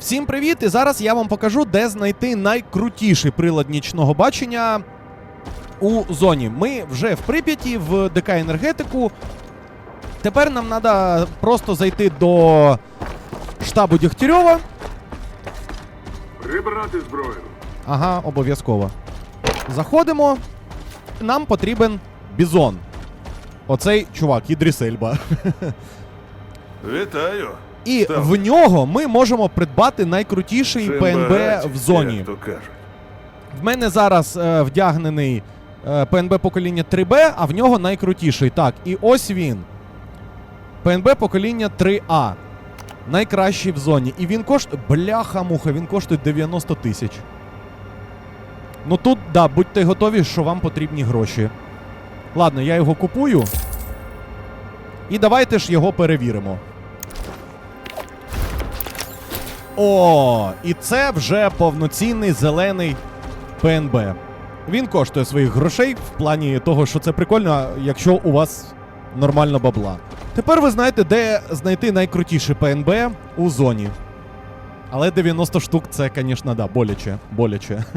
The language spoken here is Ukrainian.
Всім привіт! І зараз я вам покажу, де знайти найкрутіший прилад нічного бачення у зоні. Ми вже в Прип'яті, в ДК енергетику. Тепер нам треба просто зайти до штабу Дігтярьова. Прибрати зброю. Ага, обов'язково. Заходимо. Нам потрібен бізон. Оцей чувак, Ідріс Ельба. Вітаю. І Так. в нього ми можемо придбати найкрутіший Чим ПНБ в зоні. Як то кажуть. В мене зараз е, вдягнений е, ПНБ покоління 3Б, а в нього найкрутіший. Так, і ось він. ПНБ покоління 3А. Найкращий в зоні. І він коштує. Бляха-муха, він коштує 90 тисяч. Ну тут, да, будьте готові, що вам потрібні гроші. Ладно, я його купую. І давайте ж його перевіримо. О, і це вже повноцінний зелений ПНБ. Він коштує своїх грошей в плані того, що це прикольно, якщо у вас нормально бабла. Тепер ви знаєте, де знайти найкрутіше ПНБ у зоні. Але 90 штук це, звісно, да, боляче. боляче.